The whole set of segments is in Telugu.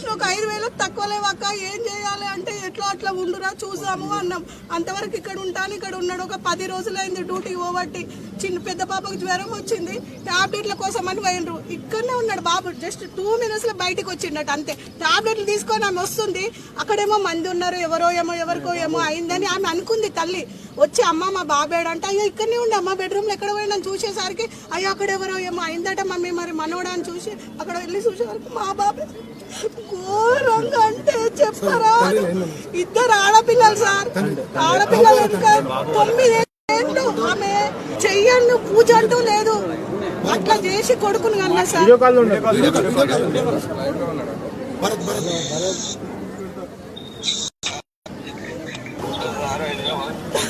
చూసిన ఒక ఐదు వేలకు తక్కువ లేవక్క ఏం చేయాలి అంటే ఎట్లా అట్లా ఉండురా చూసాము అన్నాం. అంతవరకు ఇక్కడ ఉంటాను ఇక్కడ ఉన్నాడు. ఒక పది రోజులైంది డ్యూటీ పోబట్టి చిన్న పెద్ద పాపకు జ్వరం వచ్చింది. టాబ్లెట్ల కోసం అని పోయినరు ఇక్కడనే ఉన్నాడు బాబు. జస్ట్ టూ మినిట్స్లో బయటకు వచ్చిండట అంతే. టాబ్లెట్లు తీసుకొని ఆమె వస్తుంది. అక్కడేమో మంది ఉన్నారు. ఎవరో ఏమో ఎవరికో ఏమో అయిందని ఆమె అనుకుంది తల్లి. వచ్చి అమ్మ మా బాబేడంట అయ్యో ఇక్కడనే ఉండి అమ్మ బెడ్రూమ్లో ఎక్కడ పోయినా చూసేసరికి అయ్యో అక్కడ ఎవరో ఏమో అయిందట మమ్మీ మరి మనోడా అని చూసి అక్కడ వెళ్ళి చూసేసరికి మా బాబే ఘోరంగా అంటే చెప్పరా? ఇద్దరు ఆడపిల్లలు సార్. ఆడపిల్లలు ఇంకా తొమ్మిది ఏళ్ళు ఆమె చెయ్యను పూజ అంటూ లేదు. అట్లా చేసి కొడుకుని కన్నా సార్.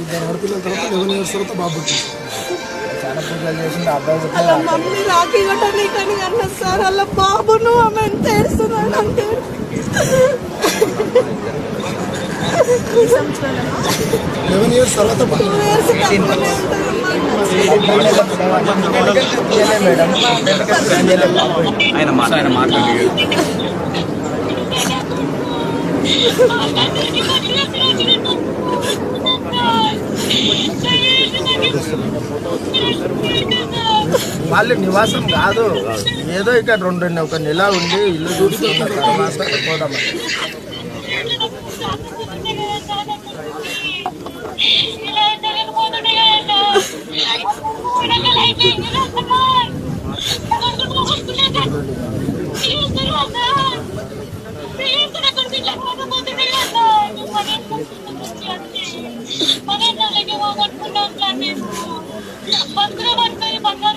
ఇద్దరు ఆడపిల్లల తర్వాత లెవెన్ ఇయర్స్ తర్వాత బాబు పుట్టింది. అలా మమ్మీ రాఖీ కట్టనీకని అన్న సార్ అలా బాబును ఆమె ఎంత ఏడుస్తున్నాడు అంటే లెవెన్ ఇయర్స్ తర్వాత ఆయన మాట ఆయన మాట్లాడి వాళ్ళు నివాసం కాదు. ఏదో ఇక్కడ రెండు ఒక నెల ఉండి ఇల్లు చూసుకున్న తర్వాత ಬಂದ್ರೆ ಬಂದ್ರೆ ಬಂಗಾರ